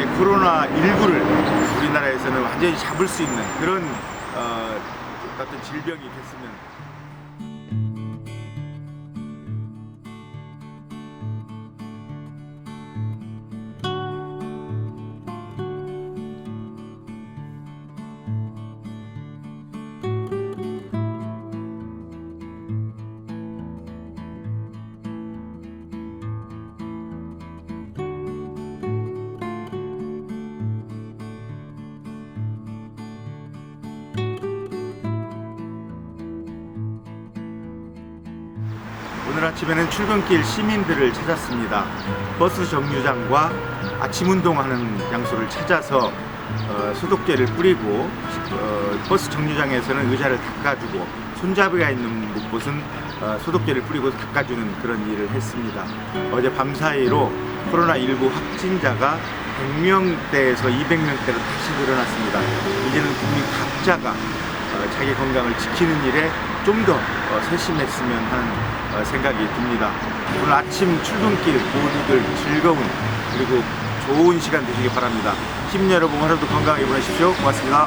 이 코로나19를 우리나라에서는 완전히 잡을 수 있는 그런 어, 어떤 질병이 됐으면 오늘 아침에는 출근길 시민들을 찾았습니다. 버스 정류장과 아침 운동하는 장소를 찾아서 어, 소독제를 뿌리고 어, 버스 정류장에서는 의자를 닦아주고 손잡이가 있는 곳은 어, 소독제를 뿌리고 닦아주는 그런 일을 했습니다. 어제 밤 사이로 코로나19 확진자가 100명대에서 200명대로 다시 늘어났습니다. 이제는 국민 각자가 어, 자기 건강을 지키는 일에 좀 더 세심했으면 하는 어, 생각이 듭니다. 오늘 아침 출근길 모두들 즐거운 그리고 좋은 시간 되시기 바랍니다. 시민 여러분 하루도 건강하게 보내십시오. 고맙습니다.